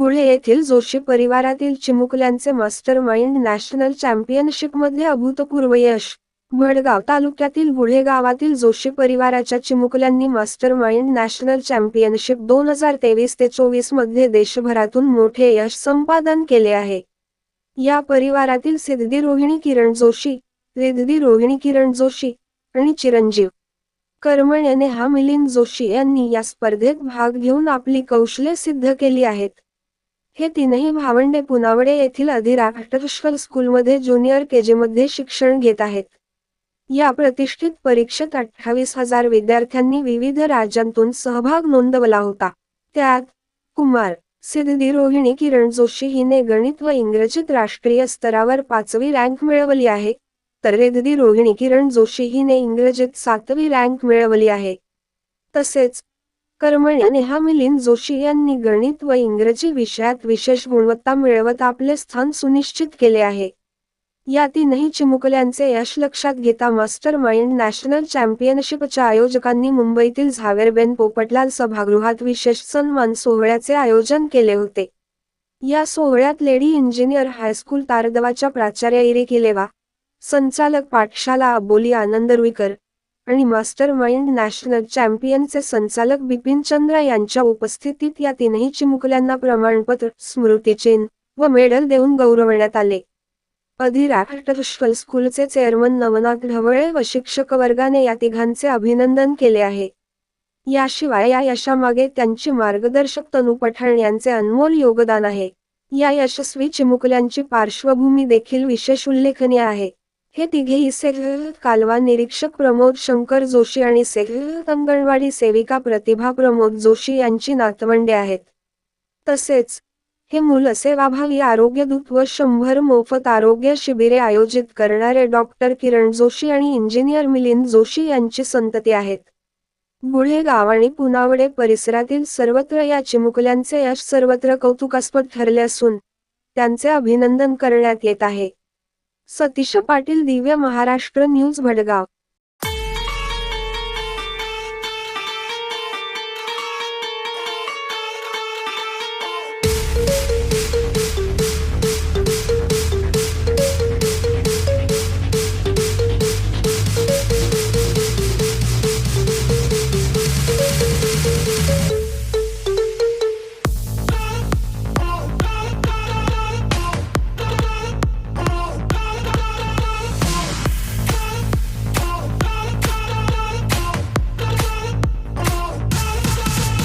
बुळे येथील जोशी परिवारातील चिमुकल्यांचे मास्टर माइंड नॅशनल चॅम्पियनशिपमध्ये अभूतपूर्व यश. भडगाव तालुक्यातील बुळे गावातील जोशी परिवाराच्या चिमुकल्यांनी मास्टर माइंड नॅशनल चॅम्पियनशिप दोन हजार तेवीस ते चोवीसमध्ये देशभरातून मोठे यश संपादन केले आहे. या परिवारातील सिद्धी रोहिणी किरण जोशी रिद्धी रोहिणी किरण जोशी आणि चिरंजीव करमण हा मिलिंद जोशी यांनी या स्पर्धेत भाग घेऊन आपली कौशल्य सिद्ध केली आहेत. हे तीनही भावंडे पुनावडे येथील अधिराष्ट्र स्कूलमध्ये ज्युनियर केजीमध्ये शिक्षण घेत आहेत. या प्रतिष्ठित परीक्षेत अठ्ठावीस हजार विद्यार्थ्यांनी विविध राज्यांतून सहभाग नोंदवला होता. त्यात कुमार सिद्धी रोहिणी किरण जोशी हिने गणित व इंग्रजीत राष्ट्रीय स्तरावर पाचवी रँक मिळवली आहे. तर रेददी रोहिणी किरण जोशी हिने इंग्रजीत सातवी रँक मिळवली आहे. तसेच करमण हा नेहा मिलिंद जोशी यांनी गणित व इंग्रजी विषयात विशेष गुणवत्ता मिळवत आपले स्थान सुनिश्चित केले आहे. या तीनही चिमुकल्यांचे यश लक्षात घेता मास्टर माइंड नॅशनल चॅम्पियनशिपच्या आयोजकांनी मुंबईतील झावेरबेन पोपटलाल सभागृहात विशेष सन्मान सोहळ्याचे आयोजन केले होते. या सोहळ्यात लेडी इंजिनियर हायस्कूल तारदवाच्या प्राचार्य इरिकिलेवा संचालक पाठशाला अबोली आनंद रुईकर आणि मास्टर माइंड नॅशनल चॅम्पियनचे संचालक बिपिन चंद्र यांच्या उपस्थितीत या तीनही चिमुकल्यांना प्रमाणपत्र स्मृतिचिन्ह व मेडल देऊन गौरवण्यात आले. अधिराष्ट्र स्कूलचे चेअरमन नवनाथ ढवळे व शिक्षक वर्गाने या तिघांचे अभिनंदन केले आहे. याशिवाय या यशामागे त्यांची मार्गदर्शक तनु पठाण यांचे अनमोल योगदान आहे. या यशस्वी चिमुकल्यांची पार्श्वभूमी देखील विशेष उल्लेखनीय आहे. हे तिघेही सेल कालवा निरीक्षक प्रमोद शंकर जोशी आणि सेगल अंगणवाडी सेविका प्रतिभा प्रमोद जोशी यांची नातवंडे आहेत. तसेच हे मूल सेवाभावी आरोग्यदूत व शंभर मोफत आरोग्य शिबिरे आयोजित करणारे डॉक्टर किरण जोशी आणि इंजिनियर मिलिंद जोशी यांची संतती आहेत. गुळे गाव आणि पुनावडे परिसरातील सर्वत्र या चिमुकल्यांचे यश सर्वत्र कौतुकास्पद ठरले असून त्यांचे अभिनंदन करण्यात येत आहे. सतीश पाटील दिव्य महाराष्ट्र न्यूज भडगाव.